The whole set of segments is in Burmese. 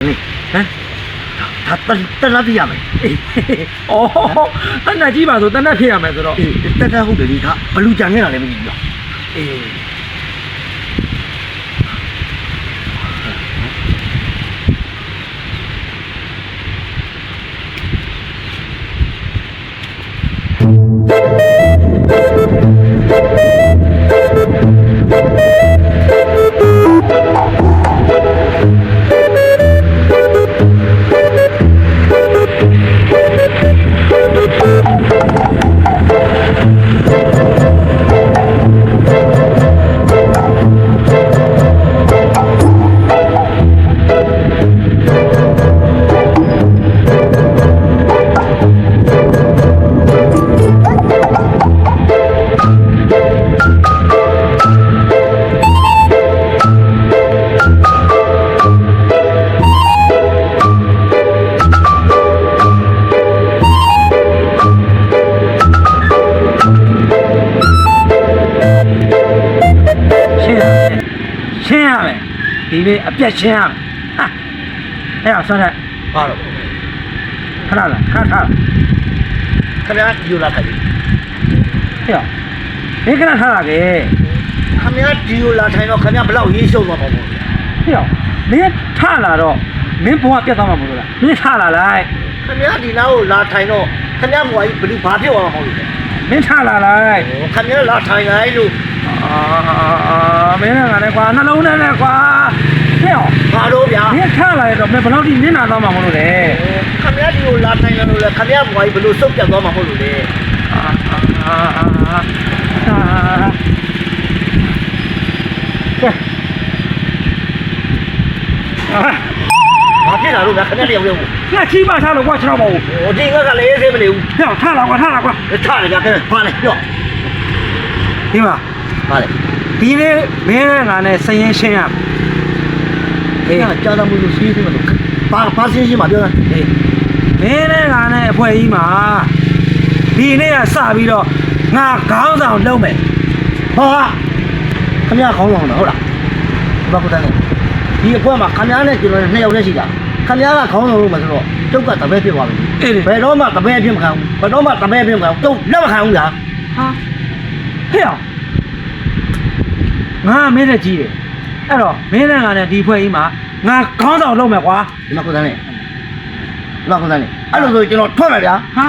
ဟမ်ဒါတတနာပြရမယ်အေးအော်တနက်ကြီးပါဆိုတနက်ဖြစ်ရမယ်ဆိုတော့အေးတတဟုတ်တယ်ဒီကဘလူကြံနေတာလည်းမကြည့်ဘူးအေး ဒီနေ့အပြတ်ရှင်းရမယ်ဟာအဲ့ဒါဆွမ်းတဲ့ဘာလို့ခဏလားခဏခဏခင်ဗျာဒီလိုလာခိုင်းဟဲ့ဒီခဏထားလာခဲ့ခင်ဗျာဒီလိုလာထိုင်တော့ခင်ဗျာဘလောက်ရေးရှုံသွားမှာပေါ့ဟဲ့မင်းထလာတော့မင်းဘဝပြတ်သွားမှာမလို့လားမင်းထလာလိုက်ခင်ဗျာဒီနားကိုလာထိုင်တော့ခင်ဗျာဘွားကြီးဘလူဘာဖြစ်သွားမှာမဟုတ်လို့လဲမင်းထလာလိုက်ခင်ဗျာလာထိုင်လိုက်လို့ အာမင်းကလည်းကွာနှလုံးထဲနဲ့ကွာဟဲ့ဘာလို့ဗျာမင်းထလာရတော့မင်းဘယ်လောက်ထိနင်းနာသွားမှာမလို့လဲခင်ဗျာဒီလိုလာထိုင်တယ်လို့လဲခင်ဗျာဘွားကြီးဘလူစုပ်ပြတ်သွားမှာမဟုတ်လို့လေအာအာအာအာကဲအာဘာဖြစ်လာလို့ဗျာခင်ဗျာတယောက်တည်းကိုငါချီးပါထားလို့ကွာကျွန်တော်မဟုတ်ဟိုဒီငါကလည်းရေးသေးမနေဘူးဘူးဟဲ့ထလာကွာထလာကွာထားတယ်ဗျာခင်ဗျာဘာလဲပြောဒီမှာ ဘာလဲဒီနေ့မင်းနဲ့ငါနဲ့စရင်ရှင်းရမယ်အေးကြာတာမလို့စီးသေးမလို့ဘာဘာစင်းရှင်းမှာပြောတာအေးမင်းနဲ့ငါနဲ့အဖွဲကြီးမှာဒီနေ့ကစပြီးတော့ငါခေါင်းဆောင်လုပ်မယ်ဟာခင်ဗျာခေါင်းဆောင်တော့ဟုတ်လားဘာကုတန်းလဲဒီအဖွဲမှာခင်ဗျားနဲ့ကျွန်တော်နဲ့နှစ်ယောက်တည်းရှိတာခင်ဗျားကခေါင်းဆောင်လို့မဆိုတော့ကျုပ်ကတပည့်ဖြစ်သွားပြီအေးလေဘယ်တော့မှတပည့်ဖြစ်မခံဘူးဘယ်တော့မှတပည့်ဖြစ်မခံဘူးကျုပ်လက်မခံဘူးညာဟာဟဲ့အော င်ငါမင်းနဲ့ကြီးတယ်အဲ့တော့မင်းနဲ့ငါနဲ့ဒီဖွဲကြီးမှာငါခေါင်းဆောင်လုပ်မယ်ကွာဒီမှာကုတန်းလဲဒီမှာကုတန်းလဲအဲ့လိုဆိုကျွန်တော်ထွက်မယ်ဗျာဟာ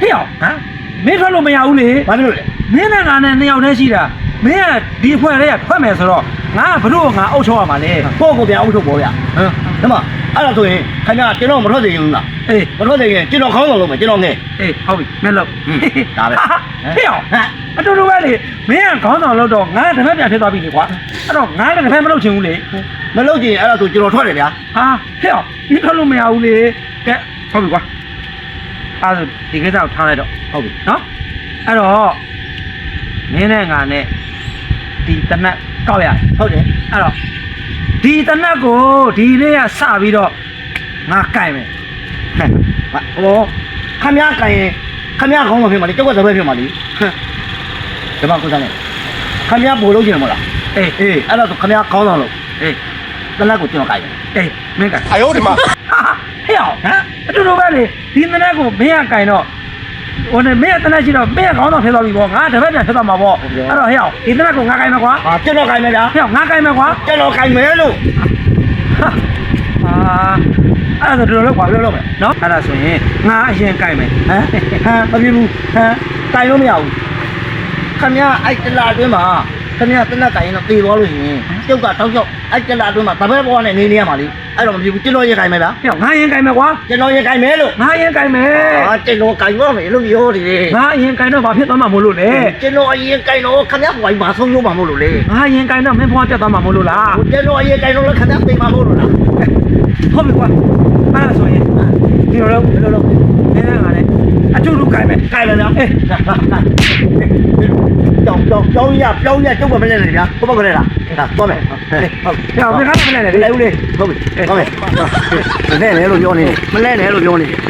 ဟဲ့အောင်ဟမ်မင်းထွက်လို့မရဘူးလေဘာဖြစ်လို့လဲမင်းနဲ့ငါနဲ့နှစ်ယောက်တည်းရှိတာမင်းကဒီဖွဲလေးကထွက်မယ်ဆိုတော့ငါကဘလို့ငါအုပ်ချုပ်ရမှာလေကိုယ့်ကိုပြန်အုပ်ချုပ်ပေါ်ဗျာဟမ်ဒီမှာ အဲ့ဒါဆိုရင်ခင်ဗျာကျွန်တော်မထွက်သေးဘူးလားအေးမထွက်သေးရင်ကျွန်တော်ခေါင်းဆောင်လုပ်မယ်ကျွန်တော်ငယ်အေးဟုတ်ပြီမင်းလို့ဟင်းဒါပဲဟဲ့အောင်ဟမ်အတူတူပဲလေမင်းကခေါင်းဆောင်လို့တော့ငါတပည့်ပြန်ဖြစ်သွားပြီလေကွာအဲ့တော့ငါလည်းတပည့်မလုပ်ချင်ဘူးလေမလုပ်ကြည့်ရင်အဲ့ဒါဆိုကျွန်တော်ထွက်တယ်ဗျာဟာဟဲ့အောင်ဒီထွက်လို့မရဘူးလေကဲဟုတ်ပြီကွာအဲ့ဒါဒီကိစ္စကိုထားလိုက်တော့ဟုတ်ပြီနော်အဲ့တော့မင်းနဲ့ငါနဲ့ဒီတနက်ကောက်ရတယ်ဟုတ်တယ်အဲ့တော့ ဒီတနက်ကိုဒီနေ့ကစပြီးတော့ငါကင်မယ်ဟောခမရကင်ရင်ခမရခေါင်းမဖြစ်ပါလေကြောက်ကသဘဲဖြစ်ပါလေဒီမှာကိုစားနေခမရဘိုလ်လုံးကျင်မလားအေးအေးအဲ့တော့ခမရခေါင်းဆောင်လို့အေးတနက်ကိုကျွန်တော်ကင်မယ်အေးမင်းကင်အယောဒီမှာဟဲ့ဟောဟမ်အတူတူပဲလေဒီတနက်ကိုမင်းကကင်တော့ ဟိုနဲ့မင်းကတနက်ရှိတော့မင်းကခေါင်းဆောင်ဖြစ်သွားပြီပေါ့ငါတပည့်ပြန်ဖြစ်သွားမှာပေါ့အဲ့တော့ဟဲ့အောင်ဒီတနက်ကိုငါကြိုင်မယ်ကွာဟာကျွန်တော်ကြိုက်မယ်ဗျာဟဲ့အောင်ငါကြိုင်မယ်ကွာကျွန်တော်ကြိုက်မယ်လို့ဟာအဲ့ဒါဆိုတော်တော်လောက်ကွာပြောလို့မယ်နော်အဲ့ဒါဆိုရင်ငါအရင်ကြိုင်မယ်ဟမ်ဟမ်မဖြစ်ဘူးဟမ်ကြိုက်လို့မရဘူးခမည်းအဲ့တလာအတွင်းမှာ ခမည်းတနက်ကြိုင်ရင်တော့တေသွားလို့ရှိရင်ကျုပ်ကတောက်ချောက်အဲ့တလာအတွင်းမှာတပည့်ဘဝနဲ့နေနေရမှာလေအဲ့တော့မဖြစ်ဘူးကျွန်တော်ရင်ကြိုက်မယ်ဗျာဟဲ့အောင်ငါအရင်ကြိုင်မယ်ကွာကျွန်တော်ရင်ကြိုက်မယ်လို့ငါအရင်ကြိုင်မယ်ဟာကျွန်တော်ကြိုက်တော့မယ်လို့ပြောတယ်ငါအရင်ကြိုင်တော့ဘာဖြစ်သွားမှာမို့လို့လဲကျွန်တော်အရင်ကြိုက်တော့ခမည်းဘဝကြီးမဆုံးလို့မှာမဟုတ်လို့လေငါအရင်ကြိုင်တော့မင်းဘွားပြတ်သွားမှာမို့လို့လားဟိုကျွန်တော်အရင်ကြိုက်တော့လည်းခမည်းသိမှာမဟုတ်လို့လားဟုတ်ပြီကွာအဲ့ဒါဆိုရင်ဒီလိုတော့ဒီလိုတော့မင်းနဲ့ငါနဲ့အတူတူကြိုင်မယ်ကြိုက်မယ်ဗျာအေး ကြောင်ကြောင်ကြောင်ရပြောင်းရကျုပ်ကမလဲနဲ့ဗျာဟုတ်ပါမလဲလားဒါသွားမယ်ဟုတ်ဟဲ့အောင်မင်းကားမလဲနဲ့လေလေဦးလေးဟုတ်ပြီဟုတ်မယ်မလဲနဲ့လို့ပြောနေမလဲနဲ့လို့ပြောနေ